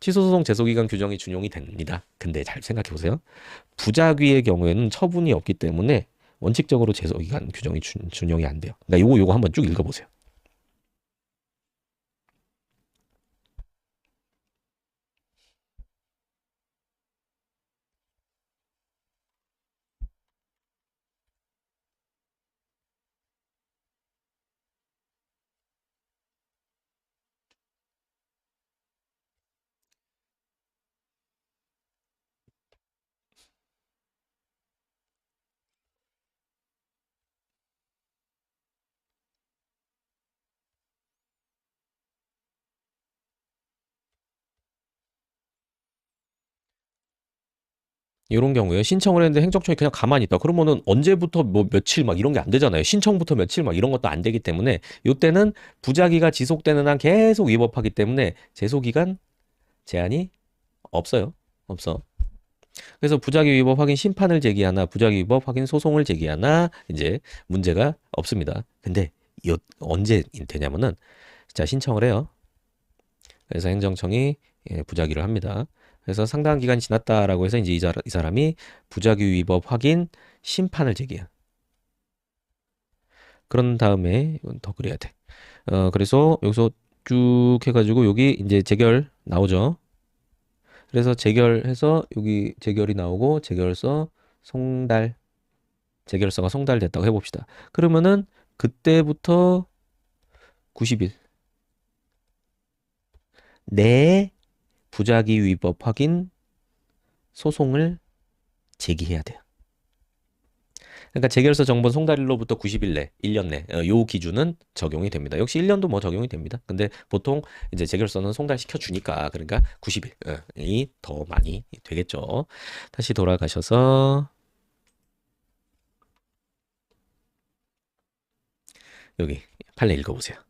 취소소송 제소기간 규정이 준용이 됩니다. 근데 잘 생각해 보세요. 부작위의 경우에는 처분이 없기 때문에 원칙적으로 제소기간 규정이 준, 준용이 안 돼요. 그러니까 요거 요거 한번 쭉 읽어보세요. 이런 경우에 신청을 했는데 행정청이 그냥 가만히 있다. 그러면은 언제부터 뭐 며칠 막 이런 게 안 되잖아요. 신청부터 며칠 막 이런 것도 안 되기 때문에 요때는 부작위가 지속되는 한 계속 위법하기 때문에 제소기간 제한이 없어요. 없어. 그래서 부작위 위법 확인 심판을 제기하나 부작위 위법 확인 소송을 제기하나 이제 문제가 없습니다. 근데 요 언제 되냐면은 자 신청을 해요. 그래서 행정청이 예, 부작위를 합니다. 그래서 상당한 기간이 지났다라고 해서 이제 이, 자, 이 사람이 부작위 위법 확인 심판을 제기해. 그런 다음에 이건 더 그래야 돼. 어 그래서 여기서 쭉 해가지고 여기 이제 재결 나오죠. 그래서 재결해서 여기 재결이 나오고 재결서 송달 재결서가 송달됐다고 해봅시다. 그러면은 그때부터 90일 내 부작위 위법 확인 소송을 제기해야 돼요. 그러니까 재결서 정본 송달일로부터 90일 내, 1년 내, 어, 요 기준은 적용이 됩니다. 역시 1년도 뭐 적용이 됩니다. 근데 보통 이제 재결서는 송달시켜 주니까 그러니까 90일이 더 많이 되겠죠. 다시 돌아가셔서 여기 판례 읽어보세요.